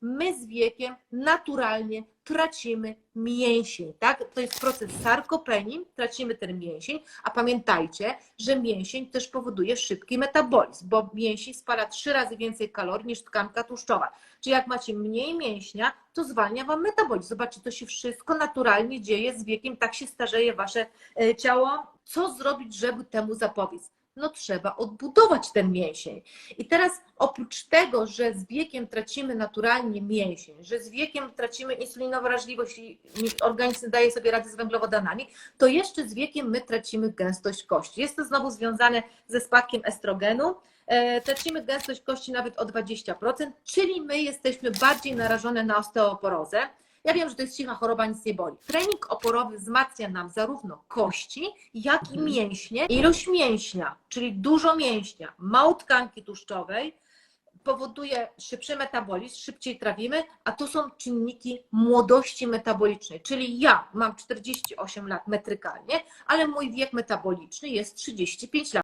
my z wiekiem naturalnie tracimy mięsień, tak? To jest proces sarkopenii, tracimy ten mięsień, a pamiętajcie, że mięsień też powoduje szybki metabolizm, bo mięsień spala trzy razy więcej kalorii niż tkanka tłuszczowa. Czyli jak macie mniej mięśnia, to zwalnia Wam metabolizm. Zobaczcie, to się wszystko naturalnie dzieje z wiekiem, tak się starzeje Wasze e, ciało. Co zrobić, żeby temu zapobiec? No trzeba odbudować ten mięsień. I teraz oprócz tego, że z wiekiem tracimy naturalnie mięsień, że z wiekiem tracimy insulinowrażliwość i organizm daje sobie rady z węglowodanami, to jeszcze z wiekiem my tracimy gęstość kości. Jest to znowu związane ze spadkiem estrogenu. E, Tracimy gęstość kości nawet o 20%, czyli my jesteśmy bardziej narażone na osteoporozę. Ja wiem, że to jest cicha choroba, nic nie boli. Trening oporowy wzmacnia nam zarówno kości, jak i Mhm. mięśnie. Ilość mięśnia, czyli dużo mięśnia, mało tkanki tłuszczowej, powoduje szybszy metabolizm, szybciej trawimy, a to są czynniki młodości metabolicznej. Czyli ja mam 48 lat metrykalnie, ale mój wiek metaboliczny jest 35 lat.